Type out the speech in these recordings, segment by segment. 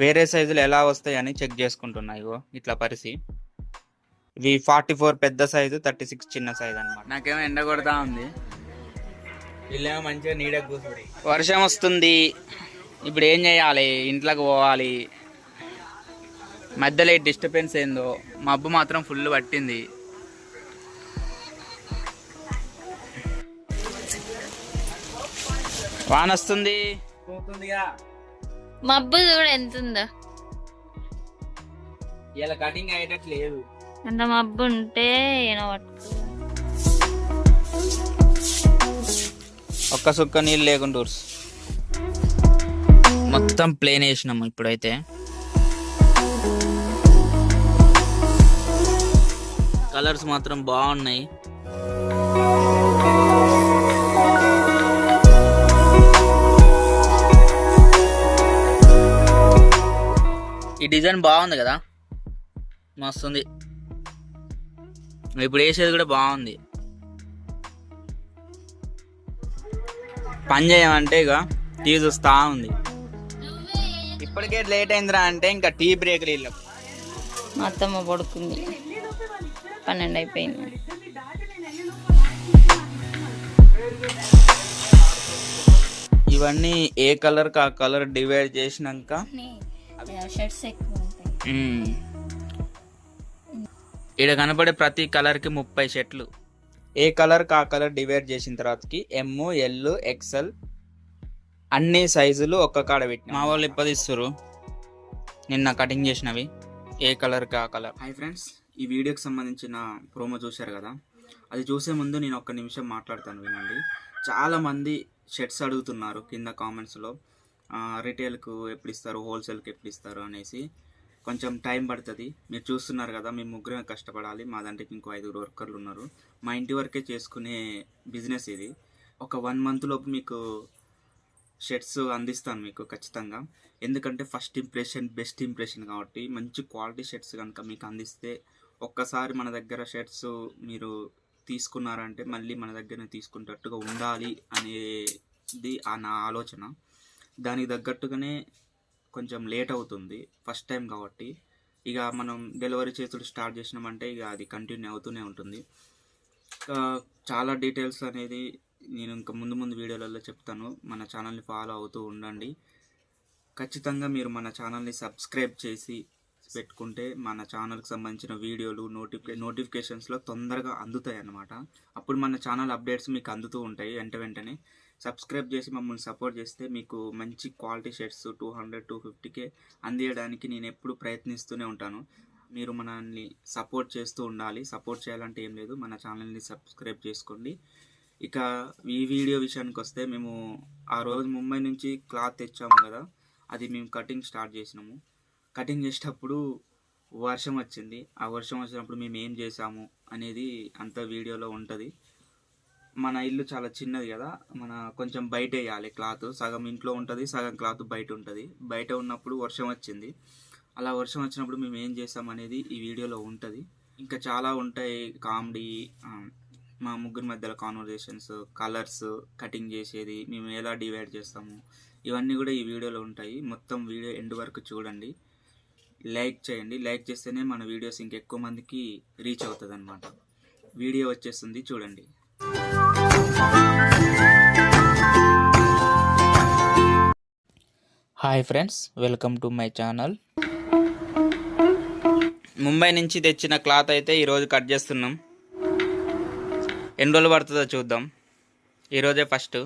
వేరే సైజులు ఎలా వస్తాయని చెక్ చేసుకుంటున్నాయి ఇగో ఇట్లా పరిసి. ఇవి ఫార్టీ ఫోర్ పెద్ద సైజు థర్టీ సిక్స్ చిన్న సైజు అనమాట నాకేమో ఎండ కొడతా ఉంది. వీళ్ళేమో మంచిగా నీడ కూర్చుని వర్షం వస్తుంది. ఇప్పుడు ఏం చేయాలి? ఇంట్లోకి పోవాలి. మధ్యలో డిస్టర్బెన్స్ ఏందో మబ్బు మాత్రం ఫుల్ పట్టింది. వాన వస్తుంది. పోతుందిగా. మబ్బు చూడు ఎంత ఉందో. ఇలా కటింగ్ అయ్యేటట్టు లేదు. అంత మబ్బు ఉంటే ఏనో పట్టుకో. ఒక్క సుక్క నీళ్ళు లేకుండా. మొత్తం ప్లేన్ వేసినాము ఇప్పుడైతే. కలర్స్ మాత్రం బాగున్నాయి. ఈ డిజైన్ బాగుంది కదా? మస్తుంది. ఇప్పుడు వేసేది కూడా బాగుంది. పని చేయమంటే ఇక టీ చూస్తా ఉంది. ఇప్పటికే లేట్ అయిందిరా అంటే ఇంకా టీ బ్రేక్ వీళ్ళు మా అత్తమ్మ పడుకుంది. పన్నెండు అయిపోయింది. ఇవన్నీ ఏ కలర్ ఆ కలర్ డివైడ్ చేసినాక షర్ట్స్ ఎక్కువ ఉంటాయి. మ్మ్. ఈడ కనపడే ప్రతి కలర్కి ముప్పై షర్ట్లు. ఏ కలర్ ఆ కలర్ డివైడ్ చేసిన తర్వాతకి ఎమ్ ఎల్ ఎక్సెల్ అన్ని సైజులు ఒక్క కాడ పెట్టిన. మా వాళ్ళు ఇప్పదిస్తారు నిన్న కటింగ్ చేసినవి. ఏ కలర్కి ఆ కలర్. హాయ్ ఫ్రెండ్స్ ఈ వీడియోకి సంబంధించిన ప్రోమో చూశారు కదా? అది చూసే ముందు నేను ఒక్క నిమిషం మాట్లాడతాను వినండి. చాలామంది షర్ట్స్ అడుగుతున్నారు కింద కామెంట్స్లో. రిటైల్కు ఎప్పుడు ఇస్తారు హోల్సేల్కి ఎప్పుడు ఇస్తారు అనేసి కొంచెం టైం పడుతుంది. మీరు చూస్తున్నారు కదా మేము ముగ్గురమే కష్టపడాలి. మా దాంట్లోకి ఇంకో ఐదుగురు వర్కర్లు ఉన్నారు. మా ఇంటి వరకే చేసుకునే బిజినెస్ ఇది. ఒక వన్ మంత్ లోపు మీకు షర్ట్స్ అందిస్తాను మీకు ఖచ్చితంగా. ఎందుకంటే ఫస్ట్ ఇంప్రెషన్ బెస్ట్ ఇంప్రెషన్ కాబట్టి మంచి క్వాలిటీ షర్ట్స్ కనుక మీకు అందిస్తే ఒక్కసారి మన దగ్గర షర్ట్స్ మీరు తీసుకున్నారంటే మళ్ళీ మన దగ్గర తీసుకునేటట్టుగా ఉండాలి అనేది ఆ నా ఆలోచన. దానికి తగ్గట్టుగానే కొంచెం లేట్ అవుతుంది ఫస్ట్ టైం కాబట్టి. ఇక మనం డెలివరీ చేసుడు స్టార్ట్ చేసినామంటే ఇక అది కంటిన్యూ అవుతూనే ఉంటుంది. చాలా డీటెయిల్స్ అనేది నేను ఇంకా ముందు ముందు వీడియోలలో చెప్తాను. మన ఛానల్ని ఫాలో అవుతూ ఉండండి. ఖచ్చితంగా మీరు మన ఛానల్ని సబ్స్క్రైబ్ చేసి పెట్టుకుంటే మన ఛానల్కి సంబంధించిన వీడియోలు నోటిఫికే నోటిఫికేషన్స్లో తొందరగా అందుతాయి అన్నమాట అప్పుడు మన ఛానల్ అప్డేట్స్ మీకు అందుతూ ఉంటాయి వెంట వెంటనే. సబ్స్క్రైబ్ చేసి మమ్మల్ని సపోర్ట్ చేస్తే మీకు మంచి quality shirts two hundred two fifty K అందియడానికి నేను ఎప్పుడు ప్రయత్నిస్తూనే ఉంటాను. మీరు మనల్ని సపోర్ట్ చేస్తూ ఉండాలి. సపోర్ట్ చేయాలంటే ఏం లేదు. మన ఛానల్ని సబ్స్క్రైబ్ చేసుకోండి. ఇక ఈ వీడియో విషయానికి వస్తే మేము ఆ రోజు ముంబై నుంచి క్లాత్ తెచ్చాము కదా అది మేము కటింగ్ స్టార్ట్ చేసినాము. కటింగ్ చేసేటప్పుడు వర్షం వచ్చింది. ఆ వర్షం వచ్చినప్పుడు మేము ఏం చేసాము అనేది అంత వీడియోలో ఉంటుంది. మన ఇల్లు చాలా చిన్నది కదా మన కొంచెం బయట వేయాలి క్లాత్. సగం ఇంట్లో ఉంటుంది సగం క్లాత్ బయట ఉంటుంది. బయట ఉన్నప్పుడు వర్షం వచ్చింది. అలా వర్షం వచ్చినప్పుడు మేము ఏం చేసాం అనేది ఈ వీడియోలో ఉంటుంది. ఇంకా చాలా ఉంటాయి కామెడీ మా ముగ్గురి మధ్యలో కాన్వర్జేషన్స్ కలర్స్ కటింగ్ చేసేది మేము ఎలా డివైడ్ చేస్తాము. ఇవన్నీ కూడా ఈ వీడియోలో ఉంటాయి. మొత్తం వీడియో ఎండ్ వరకు చూడండి. లైక్ చేయండి. లైక్ చేస్తేనే మన వీడియోస్ ఇంకెక్కువ మందికి రీచ్ అవుతుంది అనమాట వీడియో వచ్చేస్తుంది చూడండి. Hi friends welcome to my channel. Mumbai నుంచి తెచ్చిన క్లాత్ అయితే ఈరోజు కట్ చేస్తున్నాం. ఎన్ని రోజులు పడుతుందో చూద్దాం. ఈరోజే ఫస్ట్.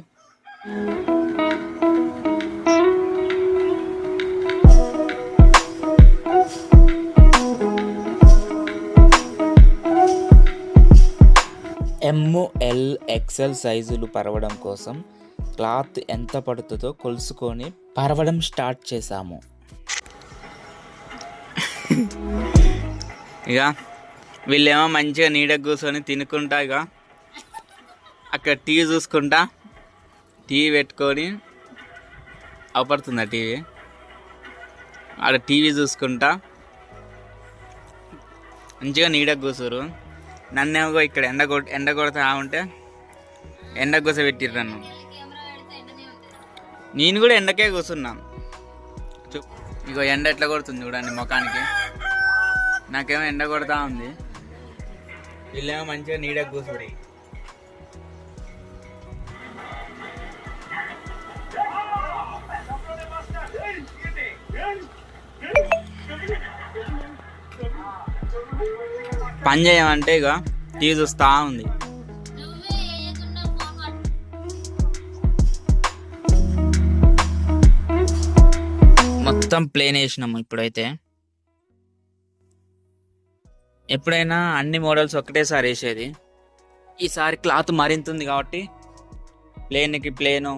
ఎమ్ ఎల్ ఎక్సెల్ సైజులు పరవడం కోసం క్లాత్ ఎంత పడుతుందో కొలుసుకొని పరవడం స్టార్ట్ చేశాము. ఇక వీళ్ళేమో మంచిగా నీడ కూర్చొని తినుకుంటా ఇక. అక్కడ టీవీ చూసుకుంటా. టీవీ పెట్టుకొని అవపడుతుందా టీవీ ఆడ టీవీ చూసుకుంటా. మంచిగా నీడ కూర్చోరు నన్నేమో ఇక్కడ ఎండ కొట్ ఎండ కొడతా ఉంటే ఎండ కూసబెట్టిర్రు నన్ను. నేను కూడా ఎండకే కూర్చున్నా చూ- ఇగో ఎండ ఎట్లా కొడుతుంది చూడండి ముఖానికి. నాకేమో ఎండ కొడతా ఉంది. వీళ్ళేమో మంచిగా నీడకు కూర్చోడి పని చేయమంటే ఇక టీవీ చూస్తా ఉంది. మొత్తం ప్లేన్ వేసినాము ఇప్పుడైతే. ఎప్పుడైనా అన్ని మోడల్స్ ఒకటేసారి వేసేది. ఈసారి క్లాత్ మరింత ఉంది కాబట్టి ప్లేన్కి ప్లేను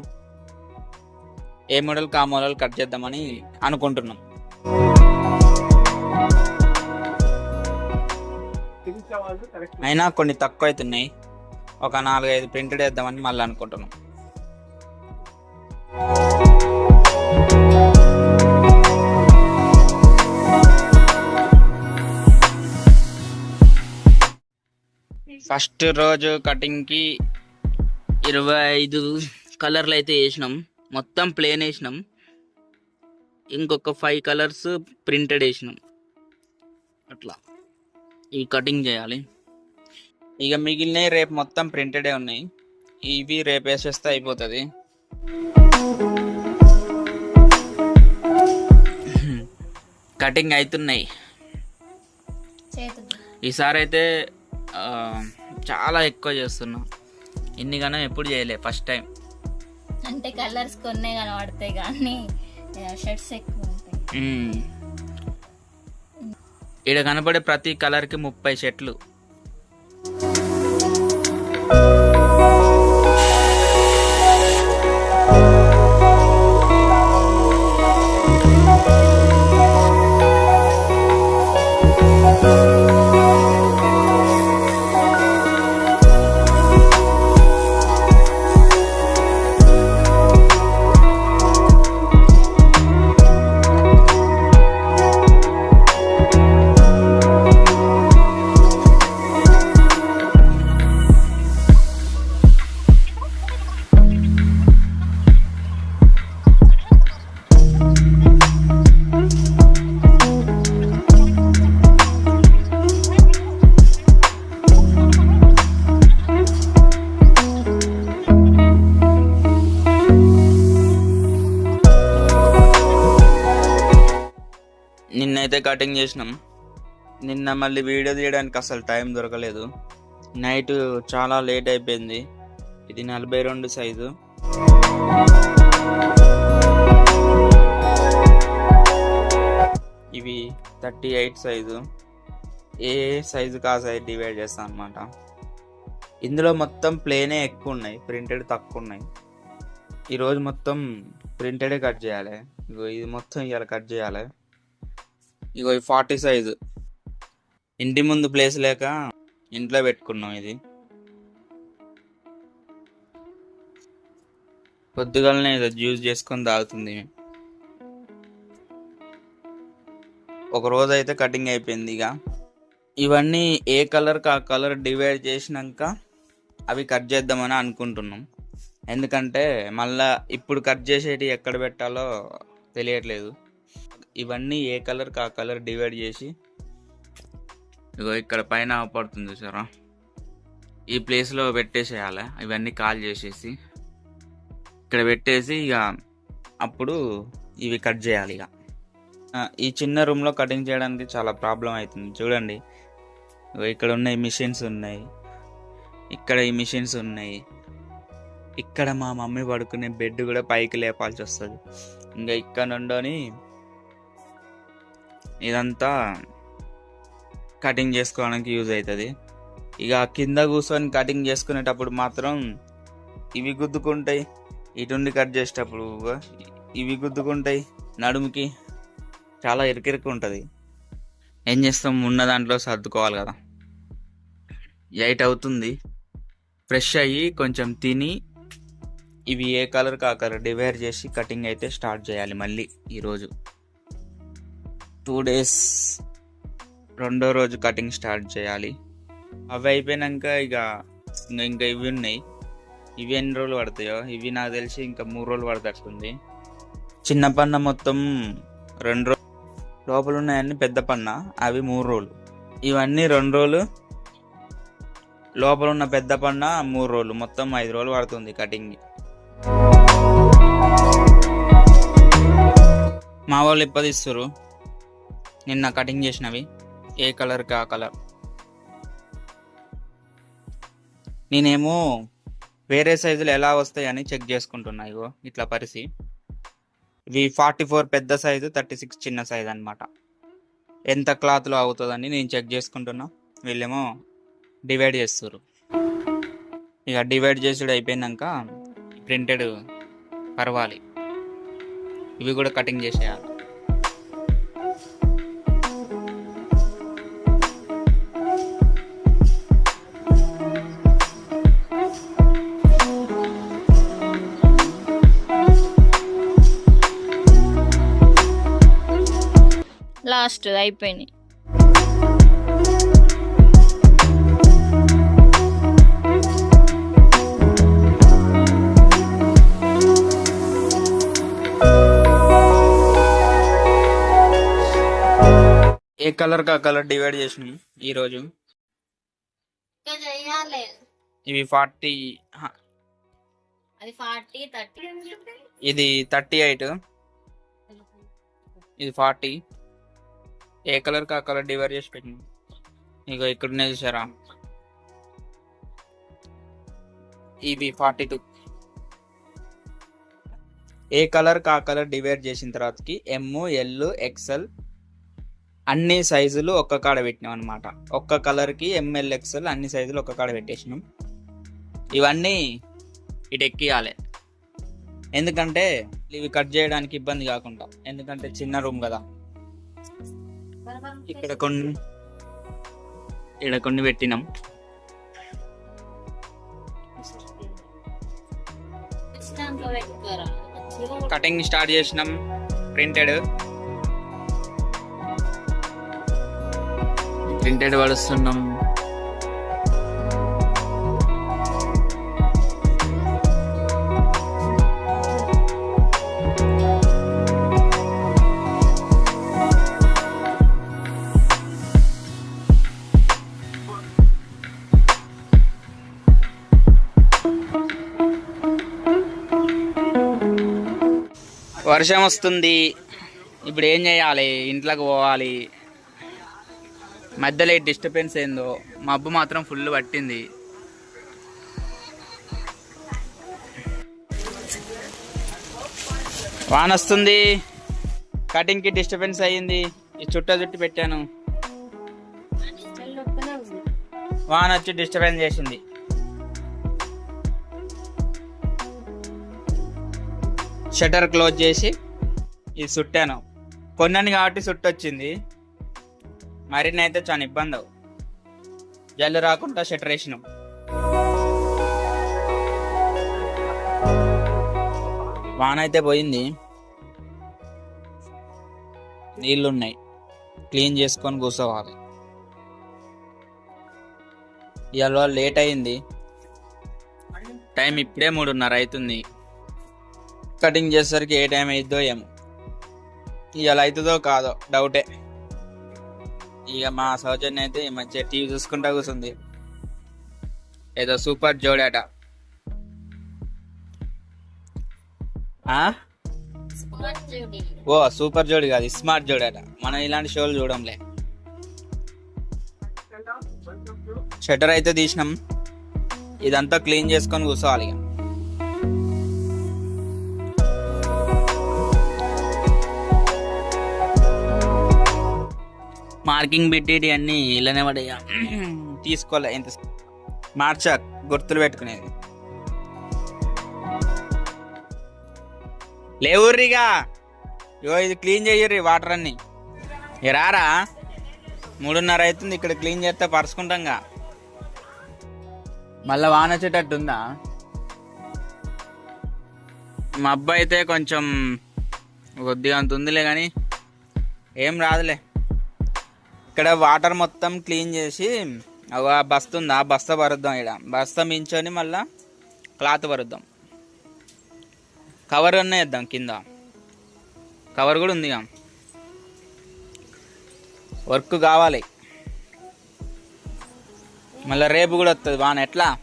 ఏ మోడల్కి ఆ మోడల్ కట్ చేద్దామని అనుకుంటున్నాం. అయినా కొన్ని తక్కువ అవుతున్నాయి ఒక నాలుగైదు ప్రింటెడ్ వేద్దామని మళ్ళీ అనుకుంటున్నాం. ఫస్ట్ రోజు కటింగ్కి ఇరవై ఐదు కలర్లు అయితే వేసినాం. మొత్తం ప్లేన్ వేసినాం. ఇంకొక ఫైవ్ కలర్స్ ప్రింటెడ్ వేసినాం. అట్లా. ఇవి కటింగ్ చేయాలి. ఇక మిగిలినవి రేపు మొత్తం ప్రింటెడే ఉన్నాయి. ఇవి రేపు వేసేస్తే అయిపోతుంది. కటింగ్ అవుతున్నాయి ఈసారి అయితే చాలా ఎక్కువ చేస్తున్నా. ఇన్ని గానం ఎప్పుడు చేయలే ఫస్ట్ టైం. అంటే కలర్స్ కొన్నే కనబడతాయి కానీ షర్ట్స్ ఎక్కువ ఉంటాయి. ఇక్కడ కనపడే ప్రతి కలర్కి ముప్పై చెట్లు నిన్నైతే కటింగ్ చేసినాం. నిన్న మళ్ళీ వీడియో తీయడానికి అసలు టైం దొరకలేదు. నైట్ చాలా లేట్ అయిపోయింది. ఇది నలభై రెండు సైజు ఇవి థర్టీ ఎయిట్ సైజు ఏ సైజు కా సైజ్ డివైడ్ చేస్తాను అనమాట ఇందులో మొత్తం ప్లేనే ఎక్కువ ఉన్నాయి. ప్రింటెడ్ తక్కువ ఉన్నాయి. ఈరోజు మొత్తం ప్రింటెడే కట్ చేయాలి? ఇది మొత్తం ఇవాళ కట్ చేయాలి. ఇగో ఫార్టీ సైజు. ఇంటి ముందు ప్లేస్ లేక ఇంట్లో పెట్టుకున్నాం ఇది. పొద్దుగాలనే ఏదో జ్యూస్ చేసుకొని తాగుతుంది. ఒక రోజు అయితే కటింగ్ అయిపోయింది ఇక ఇవన్నీ ఏ కలర్కి ఆ కలర్ డివైడ్ చేసినాక అవి కట్ చేద్దామని అనుకుంటున్నాం. ఎందుకంటే మళ్ళా ఇప్పుడు కట్ చేసేటి ఎక్కడ పెట్టాలో తెలియట్లేదు. ఇవన్నీ ఏ కలర్కి ఆ కలర్ డివైడ్ చేసి ఇగో ఇక్కడ పైన పడుతుంది చూసారా? ఈ ప్లేస్లో పెట్టేసేయాలి? ఇవన్నీ కాల్ చేసేసి ఇక్కడ పెట్టేసి ఇక అప్పుడు ఇవి కట్ చేయాలి ఇక ఈ చిన్న రూమ్లో కటింగ్ చేయడానికి చాలా ప్రాబ్లం అవుతుంది చూడండి. ఇక్కడ ఉన్నాయి మిషన్స్ ఉన్నాయి. ఇక్కడ ఈ మిషన్స్ ఉన్నాయి. ఇక్కడ మా మమ్మీ పడుకునే బెడ్ కూడా పైకి లేపాల్సి వస్తుంది. ఇంకా ఇక్కడ నుండోని ఇదంతా కటింగ్ చేసుకోవడానికి యూజ్ అవుతుంది ఇక కింద కూర్చొని కటింగ్ చేసుకునేటప్పుడు మాత్రం ఇవి గుద్దుకుంటాయి. ఇటుండి కట్ చేసేటప్పుడు ఇవి గుద్దుకుంటాయి. నడుముకి చాలా ఇరికిరికి ఉంటుంది. ఏం చేస్తాం? ఉన్న దాంట్లో సర్దుకోవాలి కదా. ఎయిట్ అవుతుంది. ఫ్రెష్ అయ్యి కొంచెం తిని ఇవి ఏ కలర్ ఆ కలర్ డివైడ్ చేసి కటింగ్ అయితే స్టార్ట్ చేయాలి మళ్ళీ ఈరోజు. టూ డేస్ రెండో రోజు కటింగ్ స్టార్ట్ చేయాలి. అవి అయిపోయినాక ఇక ఇంకా ఇంకా ఇవి ఉన్నాయి. ఇవి ఎన్ని రోజులు పడతాయో? ఇవి నాకు తెలిసి ఇంకా మూడు రోజులు పడతట్టుంది చిన్న పన్న మొత్తం రెండు రోజులు లోపల ఉన్నాయన్నీ పెద్ద పన్న అవి మూడు రోజులు. ఇవన్నీ రెండు రోజులు లోపల ఉన్న పెద్ద పన్న మూడు రోజులు. మొత్తం ఐదు రోజులు పడుతుంది కటింగ్. మా వాళ్ళు ఇప్పదిస్తారు నిన్న కటింగ్ చేసినవి. ఏ కలర్కి ఆ కలర్? నేనేమో వేరే సైజులు ఎలా వస్తాయని చెక్ చేసుకుంటున్నా ఇగో ఇట్లా పరిసి. ఇవి ఫార్టీ ఫోర్ పెద్ద సైజు థర్టీ సిక్స్ చిన్న సైజు అనమాట ఎంత క్లాత్లో అవుతుందని నేను చెక్ చేసుకుంటున్నా. వీళ్ళేమో డివైడ్ చేస్తారు ఇక డివైడ్ చేసుడు అయిపోయినాక ప్రింటెడ్ పర్వాలి. ఇవి కూడా కటింగ్ చేసేయాలి. లాస్ట్ అయిపోయినాయి. ఏ కలర్కి ఆ కలర్ డివైడ్ చేసినాం ఈరోజు? ఇవి ఫార్టీ అది ఫార్టీ థర్టీ. ఇది థర్టీ ఎయిట్. ఇది ఫార్టీ. ఏ కలర్కి ఆ కలర్ డివైడ్ చేసి పెట్టినాం ఇక ఇక్కడనే చూసారా? ఇవి ఫార్టీ టూ. ఏ కలర్కి ఆ కలర్ డివైడ్ చేసిన తర్వాతకి ఎమ్ ఎల్ ఎక్సెల్ అన్ని సైజులు ఒక్క కాడ పెట్టినాం అనమాట ఒక్క కలర్కి ఎంఎల్ ఎక్సెల్ అన్ని సైజులు ఒక్క కాడ పెట్టేసినాం. ఇవన్నీ ఇటు ఎక్కియాలి. ఎందుకంటే ఇవి కట్ చేయడానికి ఇబ్బంది కాకుండా. ఎందుకంటే చిన్న రూమ్ కదా. ఇక్కడ కొన్ని ఇక్కడ కొన్ని పెట్టినాం. కటింగ్ స్టార్ట్ చేసినాం ప్రింటెడ్ ప్రింటెడ్ పడుస్తున్నాం వర్షం వస్తుంది. ఇప్పుడు ఏం చేయాలి? ఇంట్లోకి పోవాలి. మధ్యలో డిస్టర్బెన్స్ ఏందో మబ్బు మాత్రం ఫుల్ పట్టింది. వాన వస్తుంది. కటింగ్కి డిస్టర్బెన్స్ అయ్యింది. ఈ చుట్ట చుట్టి పెట్టాను. వాన వచ్చి డిస్టర్బెన్స్ చేసింది. షటర్ క్లోజ్ చేసి ఇది చుట్టాను కొన్నాను కాబట్టి చుట్టొచ్చింది మరిన్ని అయితే చాలా ఇబ్బంది అవు. జల్లు రాకుండా షటర్ వేసినాం. వాన అయితే పోయింది. నీళ్ళు ఉన్నాయి. క్లీన్ చేసుకొని కూర్చోవాలి. ఇవాళ లేట్ అయింది. టైం ఇప్పుడే మూడున్నర అవుతుంది. కటింగ్ చేసేసరికి ఏ టైం అయిద్దో ఏమో. ఇవాళ అవుతుందో కాదో డౌటే ఇక మా సౌజన్య అయితే ఈ మధ్య టీవీ చూసుకుంటా కూర్చుంది ఏదో సూపర్ జోడాట ఓ సూపర్ జోడి కాదు స్మార్ట్ జోడాట మనం ఇలాంటి షోలు చూడంలే. షటర్ అయితే తీసినాం. ఇదంతా క్లీన్ చేసుకొని కూర్చోవాలి ఇక. మార్కింగ్ పెట్టేటి అన్ని ఇలానే పడేయ. తీసుకోలే ఎంత మార్చా గుర్తులు పెట్టుకునేది. లేవుర్రిగా ఇగో ఇది క్లీన్ చేయర్రి వాటర్ అన్ని. రారా? మూడున్నర అవుతుంది ఇక్కడ క్లీన్ చేస్తే పరుచుకుంటాంగా. మళ్ళీ వాన వచ్చేటట్టుందా? మా అబ్బాయి అయితే కొంచెం కొద్దిగా అంత ఉందిలే కానీ ఏం రాదులే. ఇక్కడ వాటర్ మొత్తం క్లీన్ చేసి అగో ఆ బస్త ఉంది. ఆ బస్త పరుద్దాం ఇక్కడ బస్త మించొని మళ్ళా క్లాత్ పరుద్దాం కవర్ అన్న వేద్దాం కింద. కవర్ కూడా ఉందిగా. వర్క్ కావాలి. మళ్ళీ రేపు కూడా వస్తుంది వాన. ఎట్లా?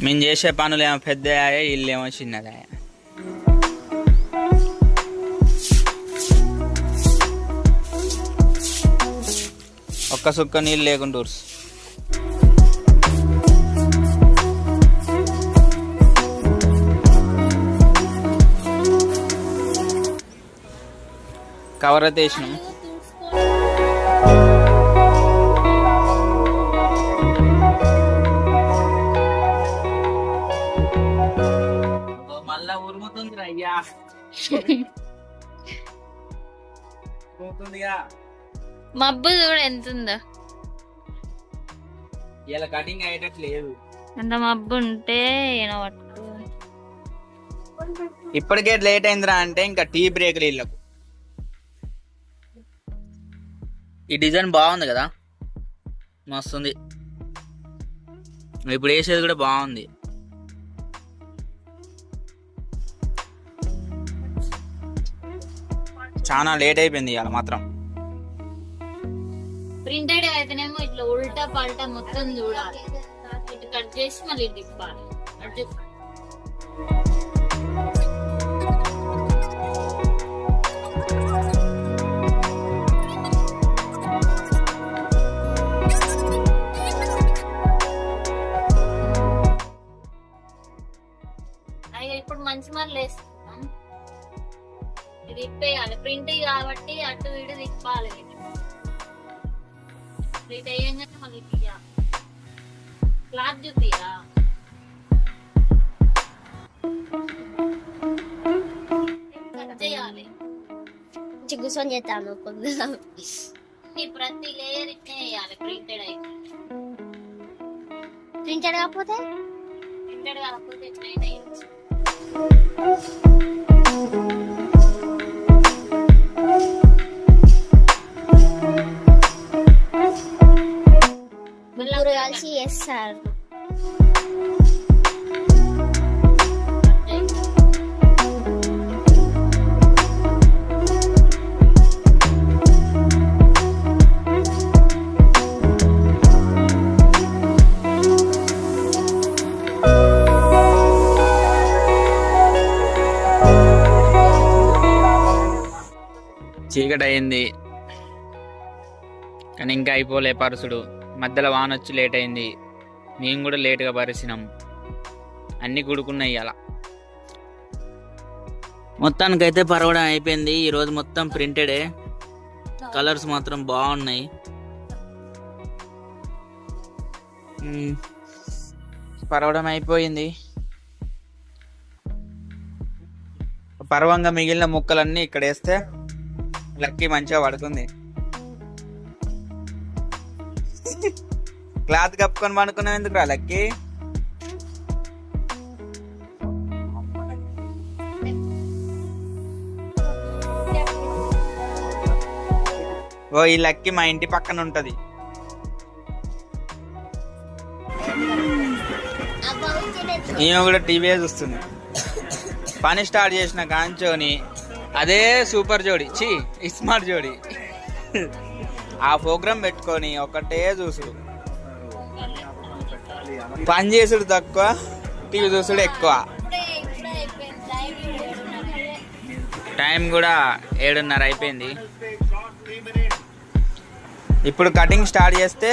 మేము చేసే పనులు ఏమో పెద్ద ఇల్లు ఏమో చిన్నదాయా ఒక్క సుక్క నీళ్ళు లేకుండా ఊర్స్. కవర్ అయితే వేసినాం. మళ్ళా ఉరుముతుంది అయ్యా. ఉరుముతుందిగా మబ్బు చూడ ఎంత ఉందో. ఇలా కటింగ్ అయ్యేటట్టు లేదు. అంత మబ్బు ఉంటే ఈయన పట్టుకో. ఇప్పటికే లేట్ అయిందిరా అంటే ఇంకా టీ బ్రేక్ ఇళ్ళకు. ఈ డిజైన్ బాగుంది కదా? మస్తుంది. ఇప్పుడు వేసేది కూడా బాగుంది. చాలా లేట్ అయిపోయింది ఇవాళ మాత్రం. ప్రింటెడ్ అయితేనేమో ఇట్లా ఉల్టా పల్టా మొత్తం చూడాలి. ఇటు కట్ చేసి మళ్ళీ తిప్పాలి. అటు ఇప్పుడు మంచి మరలు వేస్తున్నాం. తిప్పేయాలి. ప్రింట్ కాబట్టి అటు ఇటు తిప్పాలి. ఇటు వేయంగానే మళ్ళీ తీయాలి క్లాత్ చూపియా కట్ చేయాలి కూర్చొని చేస్తాను పొద్దున ఈ ప్రతి లేయర్ ఇట్నే వేయాలి ప్రింటెడ్ అయితే ప్రింటెడ్ కాకపోతే? ప్రింటెడ్ కాకపోతే ఎట్లయినా వేయచ్చు కలిసి చేస్తారు చీకటి అయింది కానీ ఇంకా అయిపోలే పరుసుడు. మధ్యలో వానొచ్చి లేట్ అయింది మేము కూడా లేట్గా పరిసినాం అన్నీ గుడుకున్నాయి అలా. మొత్తానికైతే పరవడం అయిపోయింది. ఈరోజు మొత్తం ప్రింటెడే. కలర్స్ మాత్రం బాగున్నాయి. పరవడం అయిపోయింది. పర్వంగా మిగిలిన ముక్కలన్నీ ఇక్కడ వేస్తే లక్కీ మంచిగా పడుతుంది. క్లాత్ కప్పుకొని పడుకున్నావు ఎందుకు రా లక్కీ? ఓ ఈ లక్కీ మా ఇంటి పక్కన ఉంటది. ఈమె కూడా టీవీ చూస్తుంది. పని స్టార్ట్ చేసిన కాంచోని అదే సూపర్ జోడి చి స్మార్ట్ జోడి. ఆ ప్రోగ్రామ్ పెట్టుకొని ఒకటే చూసుడు. పని చేసుడు తక్కువ టీవీ చూసుడు ఎక్కువ. టైం కూడా ఏడున్నర అయిపోయింది. ఇప్పుడు కటింగ్ స్టార్ట్ చేస్తే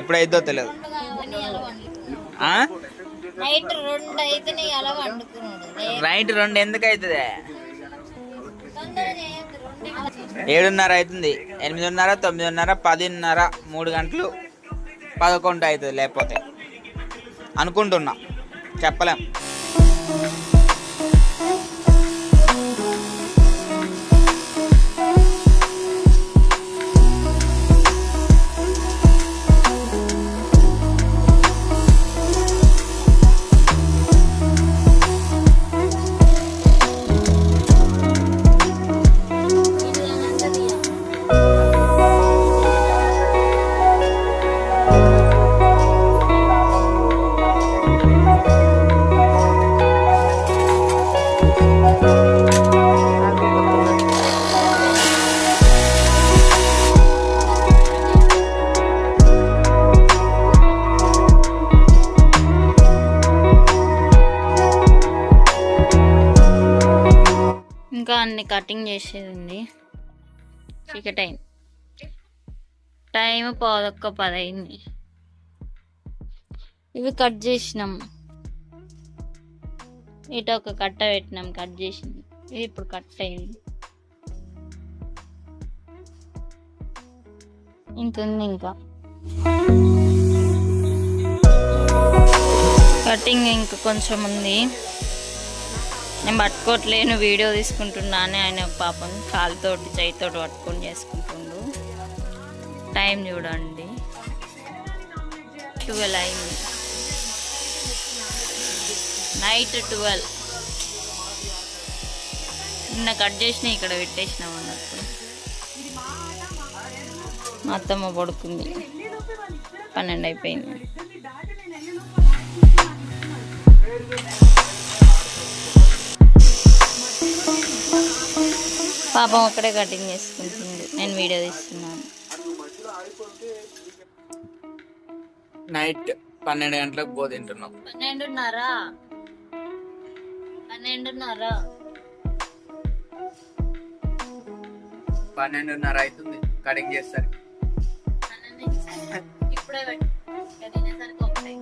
ఎప్పుడైద్దో తెలియదు రైట్ నైట్ రెండు ఎందుకు అవుతుంది ఏడున్నర అవుతుంది. ఎనిమిదిన్నర తొమ్మిదిన్నర పదిన్నర మూడు గంటలు. పదకొండు అవుతుంది లేకపోతే అనుకుంటున్నా. చెప్పలేం. టైం పదొక్క పదైంది. ఇవి కట్ చేసినాం. ఇటు ఒక కట్ట పెట్టినాం కట్ చేసింది. ఇది ఇప్పుడు కట్ అయింది ఇంత ఉంది ఇంకా. కటింగ్ ఇంకా కొంచెం ఉంది. నేను పట్టుకోవట్లేను వీడియో తీసుకుంటున్నానే. ఆయన పాపం కాలుతోటి చేయితోటి పట్టుకొని చేసుకుంటుండు టైం చూడండి. ట్వెల్వ్ అయింది. Night twelve. నిన్న కట్ చేసిన ఇక్కడ పెట్టేసినాం అన్నట్టు. మా అత్తమ్మ పడుకుంది. పన్నెండు అయిపోయింది. పాపం అక్కడే కటింగ్ చేసుకుంటుంది. నేను వీడియో తీస్తున్నాను నైట్ పన్నెండు గంటలకు పో తింటున్నాం. పన్నెండున్నర. పన్నెండున్నర. పన్నెండున్నర అవుతుంది. కటింగ్ చేస్తారు. ఇప్పుడే తినేసరికి ఒకటి.